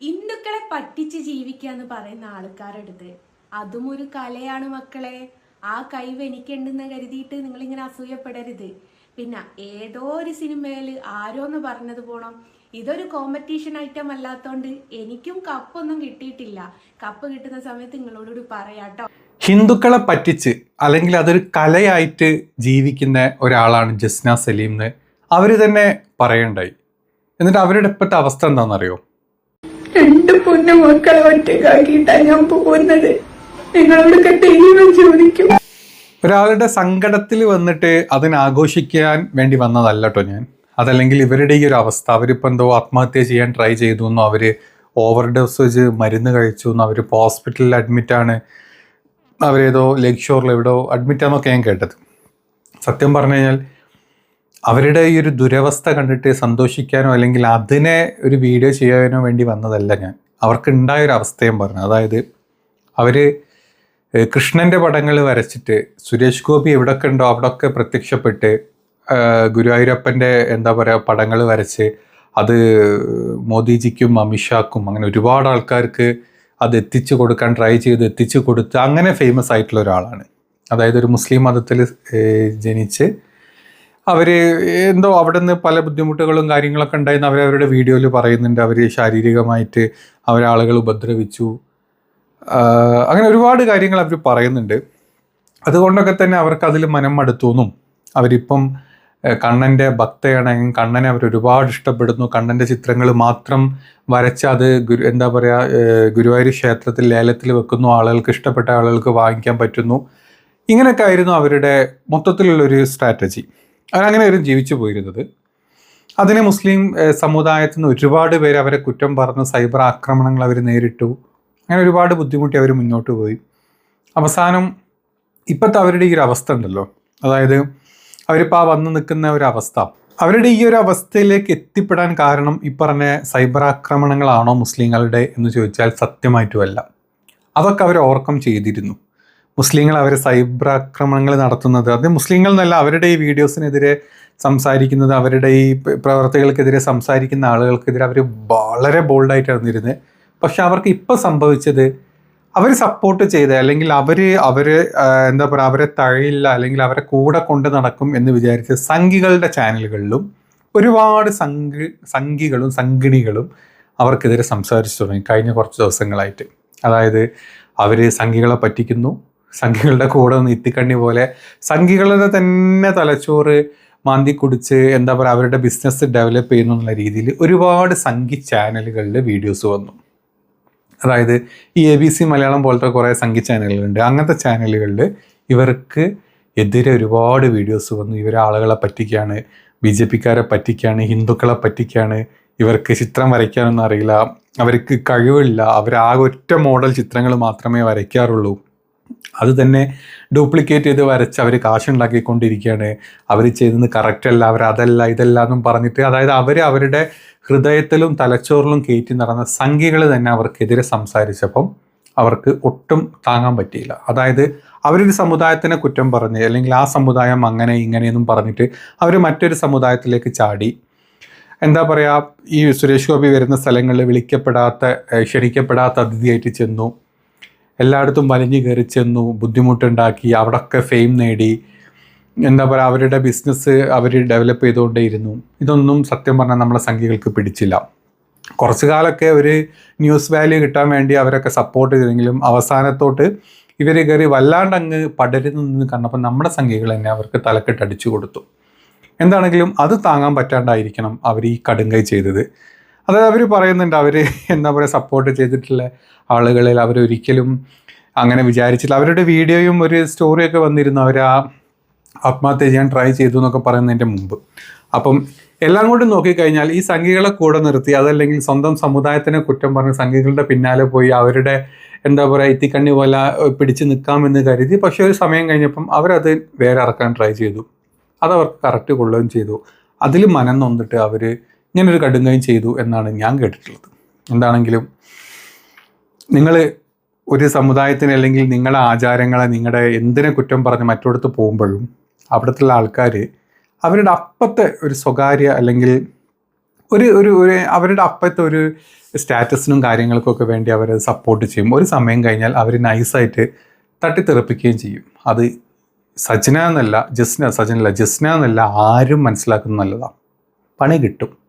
ഹിന്ദുക്കളെ പറ്റിച്ച് ജീവിക്കുക എന്ന് പറയുന്ന ആൾക്കാരെടുത്ത് അതും ഒരു കലയാണ് മക്കളെ. ആ കഴിവ് എനിക്കുണ്ടെന്ന് കരുതിയിട്ട് നിങ്ങളിങ്ങനെ അസൂയപ്പെടരുത്. പിന്നെ ഏതോ ഒരു സിനിമയിൽ ആരോന്ന് പറഞ്ഞത് പോണം. ഇതൊരു കോമ്പറ്റീഷൻ ഐറ്റം അല്ലാത്തോണ്ട് എനിക്കും കപ്പൊന്നും കിട്ടിയിട്ടില്ല. കപ്പ് കിട്ടുന്ന സമയത്ത് നിങ്ങളോടുകൂടി പറയാട്ടോ ഹിന്ദുക്കളെ പറ്റിച്ച് അല്ലെങ്കിൽ അതൊരു കലയായിട്ട് ജീവിക്കുന്ന ഒരാളാണ് ജസ്ന സലീം എന്ന് അവർ തന്നെ പറയണ്ടായി. എന്നിട്ട് അവരുടെ ഇപ്പോഴത്തെ അവസ്ഥ എന്താണെന്നറിയോ? രണ്ട് പൊന്നു മക്കളെ ഒറ്റക്കാക്കിയിട്ടാ ഞാൻ പോകുന്നത്. നിങ്ങളോടൊക്കെ ദൈവം ചോദിക്കും. ഒരാളുടെ സങ്കടത്തിൽ വന്നിട്ട് അതിനാഘോഷിക്കാൻ വേണ്ടി വന്നതല്ല കേട്ടോ ഞാൻ. അതല്ലെങ്കിൽ ഇവരുടെ ഈ ഒരു അവസ്ഥ അവരിപ്പോൾ എന്തോ ആത്മഹത്യ ചെയ്യാൻ ട്രൈ ചെയ്തു എന്നോ അവർ ഓവർ ഡോസ് വെച്ച് മരുന്ന് കഴിച്ചു എന്നോ അവർ ഇപ്പോൾ ഹോസ്പിറ്റലിൽ അഡ്മിറ്റാണ് അവരേതോ ലേക്ക് ഷോറിൽ എവിടെയോ അഡ്മിറ്റാന്നൊക്കെ ഞാൻ കേട്ടത്. സത്യം പറഞ്ഞു കഴിഞ്ഞാൽ അവരുടെ ഈ ഒരു ദുരവസ്ഥ കണ്ടിട്ട് സന്തോഷിക്കാനോ അല്ലെങ്കിൽ അതിനെ ഒരു വീഡിയോ ചെയ്യാനോ വേണ്ടി വന്നതല്ല ഞാൻ. അവർക്ക് ഉണ്ടായ ഒരു അവസ്ഥയും പറഞ്ഞു. അതായത് അവർ കൃഷ്ണന്റെ പടങ്ങൾ വരച്ചിട്ട് സുരേഷ് ഗോപി എവിടെയൊക്കെ ഉണ്ടോ അവിടെയൊക്കെ പ്രത്യക്ഷപ്പെട്ട് ഗുരുവായൂരപ്പന്റെ എന്താ പറയുക പടങ്ങൾ വരച്ച് അത് മോദിജിക്കും അമിത്ഷാക്കും അങ്ങനെ ഒരുപാട് ആൾക്കാർക്ക് അത് എത്തിച്ചു കൊടുക്കാൻ ട്രൈ ചെയ്ത് എത്തിച്ചു കൊടുത്ത് അങ്ങനെ ഫേമസ് ആയിട്ടുള്ള ഒരാളാണ്. അതായത് ഒരു മുസ്ലിം മതത്തിൽ ജനിച്ച് അവർ എന്തോ അവിടെ നിന്ന് പല ബുദ്ധിമുട്ടുകളും കാര്യങ്ങളൊക്കെ ഉണ്ടായിരുന്നു അവർ അവരുടെ വീഡിയോയിൽ പറയുന്നുണ്ട്. അവർ ശാരീരികമായിട്ട് അവരെ അവരാളുകൾ ഉപദ്രവിച്ചു. അങ്ങനെ ഒരുപാട് കാര്യങ്ങൾ അവർ പറയുന്നുണ്ട്. അതുകൊണ്ടൊക്കെ തന്നെ അവർക്ക് അതിൽ മനം മടുത്തുവെന്നും അവരിപ്പം കണ്ണന്റെ ഭക്തയാണെങ്കിൽ കണ്ണനെ അവർ ഒരുപാട് ഇഷ്ടപ്പെടുന്നു. കണ്ണന്റെ ചിത്രങ്ങൾ മാത്രം വരച്ച് അത് ഗുരു എന്താ പറയുക ഗുരുവായൂർ ക്ഷേത്രത്തിൽ ലേലത്തിൽ വെക്കുന്നു. ആളുകൾക്ക് ഇഷ്ടപ്പെട്ട ആളുകൾക്ക് വാങ്ങിക്കാൻ പറ്റുന്നു. ഇങ്ങനെയൊക്കെ ആയിരുന്നു അവരുടെ മൊത്തത്തിലുള്ളൊരു സ്ട്രാറ്റജി. അവരങ്ങനെ ഒരു ജീവിച്ചു പോയിരുന്നത്. അതിനെ മുസ്ലിം സമുദായത്തിൽ നിന്ന് ഒരുപാട് പേര് അവരെ കുറ്റം പറഞ്ഞ് സൈബർ ആക്രമണങ്ങൾ അവർ നേരിട്ടു. അങ്ങനെ ഒരുപാട് ബുദ്ധിമുട്ടി അവർ മുന്നോട്ട് പോയി. അവസാനം ഇപ്പോഴത്തെ അവരുടെ ഈ ഒരു അവസ്ഥ ഉണ്ടല്ലോ. അതായത് അവരിപ്പോൾ ആ വന്നു നിൽക്കുന്ന ഒരു അവസ്ഥ. അവരുടെ ഈ ഒരു അവസ്ഥയിലേക്ക് എത്തിപ്പെടാൻ കാരണം ഈ പറഞ്ഞ സൈബർ ആക്രമണങ്ങളാണോ മുസ്ലിങ്ങളുടെ എന്ന് ചോദിച്ചാൽ സത്യമായിട്ടുമല്ല അതൊക്കെ അവർ ഓവർകം ചെയ്തിരുന്നു. മുസ്ലിങ്ങൾ അവർ സൈബർ ആക്രമണങ്ങൾ നടത്തുന്നത്. അത് മുസ്ലിങ്ങൾ എന്നല്ല അവരുടെ ഈ വീഡിയോസിനെതിരെ സംസാരിക്കുന്നത് അവരുടെ ഈ പ്രവർത്തികൾക്കെതിരെ സംസാരിക്കുന്ന ആളുകൾക്കെതിരെ അവർ വളരെ ബോൾഡായിട്ടാണ് ഇരുന്നത് പക്ഷെ അവർക്ക് ഇപ്പോൾ സംഭവിച്ചത് അവർ സപ്പോർട്ട് ചെയ്ത അല്ലെങ്കിൽ അവർ അവർ എന്താ പറയുക അവരെ തഴയില്ല അല്ലെങ്കിൽ അവരെ കൂടെ കൊണ്ട് നടക്കും എന്ന് വിചാരിച്ച് സംഘികളുടെ ചാനലുകളിലും ഒരുപാട് സംഘി സംഘികളും സംഘിണികളും അവർക്കെതിരെ സംസാരിച്ചു തുടങ്ങി കഴിഞ്ഞ കുറച്ച് ദിവസങ്ങളായിട്ട്. അതായത് അവർ സംഘികളെ പറ്റിക്കുന്നു സംഘികളുടെ കൂടെ ഒന്ന് ഇത്തിക്കണ്ണി പോലെ സംഘികളുടെ തന്നെ തലച്ചോറ് മാന്തി കുടിച്ച് എന്താ പറയുക അവരുടെ ബിസിനസ് ഡെവലപ്പ് ചെയ്യുന്നു എന്നുള്ള രീതിയിൽ ഒരുപാട് സംഘി ചാനലുകളിൽ വീഡിയോസ് വന്നു. അതായത് ഈ എ ബി സി മലയാളം പോലത്തെ കുറേ സംഘി ചാനലുകളുണ്ട്. അങ്ങനത്തെ ചാനലുകളിൽ ഇവർക്ക് എതിരെ ഒരുപാട് വീഡിയോസ് വന്നു. ഇവരെ ആളുകളെ പറ്റിക്കാണ് ബി ജെ പിക്കാരെ പറ്റിക്കാണ് ഹിന്ദുക്കളെ പറ്റിക്കാണ് ഇവർക്ക് ചിത്രം വരയ്ക്കാനൊന്നും അറിയില്ല അവർക്ക് കഴിവില്ല അവരാകെ ഒറ്റ മോഡൽ ചിത്രങ്ങൾ മാത്രമേ വരയ്ക്കാറുള്ളൂ. അത് തന്നെ ഡ്യൂപ്ലിക്കേറ്റ് ചെയ്ത് വരച്ച് അവർ കാശുണ്ടാക്കിക്കൊണ്ടിരിക്കുകയാണ്. അവർ ചെയ്തത് കറക്റ്റ് അല്ല അവർ അതല്ല ഇതല്ല എന്നും പറഞ്ഞിട്ട് അതായത് അവർ അവരുടെ ഹൃദയത്തിലും തലച്ചോറിലും കയറ്റി നടന്ന സംഖ്യകൾ തന്നെ അവർക്കെതിരെ സംസാരിച്ചപ്പം അവർക്ക് ഒട്ടും താങ്ങാൻ പറ്റിയില്ല. അതായത് അവരൊരു സമുദായത്തിനെ കുറ്റം പറഞ്ഞ് അല്ലെങ്കിൽ ആ സമുദായം അങ്ങനെ ഇങ്ങനെയെന്നും പറഞ്ഞിട്ട് അവർ മറ്റൊരു സമുദായത്തിലേക്ക് ചാടി. എന്താ പറയുക ഈ സുരേഷ് ഗോപി വരുന്ന സ്ഥലങ്ങളിൽ വിളിക്കപ്പെടാത്ത ക്ഷണിക്കപ്പെടാത്ത അതിഥിയായിട്ട് ചെന്നു. എല്ലായിടത്തും വലിഞ്ഞു കയറി ചെന്നു ബുദ്ധിമുട്ടുണ്ടാക്കി അവിടൊക്കെ ഫെയിം നേടി. എന്താ പറയുക അവരുടെ ബിസിനസ് അവർ ഡെവലപ്പ് ചെയ്തുകൊണ്ടേയിരുന്നു. ഇതൊന്നും സത്യം പറഞ്ഞാൽ നമ്മളെ സംഖ്യകൾക്ക് പിടിച്ചില്ല. കുറച്ചു കാലമൊക്കെ ഒരു ന്യൂസ് വാല്യൂ കിട്ടാൻ വേണ്ടി അവരൊക്കെ സപ്പോർട്ട് ചെയ്തെങ്കിലും അവസാനത്തോട്ട് ഇവർ കയറി വല്ലാണ്ട് അങ്ങ് പടരുന്നു കണ്ടപ്പോൾ നമ്മുടെ സംഖ്യകൾ തന്നെ അവർക്ക് തലക്കെട്ടടിച്ചു കൊടുത്തു. എന്താണെങ്കിലും അത് താങ്ങാൻ പറ്റാണ്ടായിരിക്കണം അവർ ഈ കടുങ്കൈ ചെയ്തത്. അതായത് അവർ പറയുന്നുണ്ട് അവർ എന്താ പറയുക സപ്പോർട്ട് ചെയ്തിട്ടുള്ള ആളുകളിൽ അവരൊരിക്കലും അങ്ങനെ വിചാരിച്ചില്ല. അവരുടെ വീഡിയോയും ഒരു സ്റ്റോറിയൊക്കെ വന്നിരുന്നു അവർ ആ ആത്മഹത്യ ചെയ്യാൻ ട്രൈ ചെയ്തു എന്നൊക്കെ പറയുന്നതിന്റെ മുമ്പ്. അപ്പം എല്ലാം കൊണ്ടും നോക്കിക്കഴിഞ്ഞാൽ ഈ സംഘികളെ കൂടെ നിർത്തി അതല്ലെങ്കിൽ സ്വന്തം സമുദായത്തിനെ കുറ്റം പറഞ്ഞ് സംഘികളുടെ പിന്നാലെ പോയി അവരുടെ എന്താ പറയുക ഇത്തിക്കണ്ണി പോലെ പിടിച്ച് നിൽക്കാമെന്ന് കരുതി പക്ഷേ ഒരു സമയം കഴിഞ്ഞപ്പം അവരത് വേറെ ഇറക്കാൻ ട്രൈ ചെയ്തു. അതവർക്ക് കറക്റ്റ് കൊള്ളുകയും ചെയ്തു. അതിൽ മനം നൊന്നിട്ട് അവർ ഇങ്ങനൊരു കടുങ്കയും ചെയ്തു എന്നാണ് ഞാൻ കേട്ടിട്ടുള്ളത്. എന്താണെങ്കിലും നിങ്ങൾ ഒരു സമുദായത്തിന് അല്ലെങ്കിൽ നിങ്ങളുടെ ആചാരങ്ങളെ നിങ്ങളുടെ എന്തിനെ കുറ്റം പറഞ്ഞ് മറ്റോടത്ത് പോകുമ്പോഴും അവിടുത്തെ ആൾക്കാർ അവരുടെ അപ്പത്തെ ഒരു സ്വകാര്യ അല്ലെങ്കിൽ ഒരു ഒരു ഒരു അവരുടെ അപ്പത്തെ ഒരു സ്റ്റാറ്റസിനും കാര്യങ്ങൾക്കൊക്കെ വേണ്ടി അവർ സപ്പോർട്ട് ചെയ്യും. ഒരു സമയം കഴിഞ്ഞാൽ അവർ നൈസായിട്ട് തട്ടിത്തെറിപ്പിക്കുകയും ചെയ്യും. അത് സജന എന്നല്ല ജസ്ന സജനല്ല ജസ്ന എന്നല്ല ആരും മനസ്സിലാക്കുന്ന നല്ലതാണ് പണി കിട്ടും.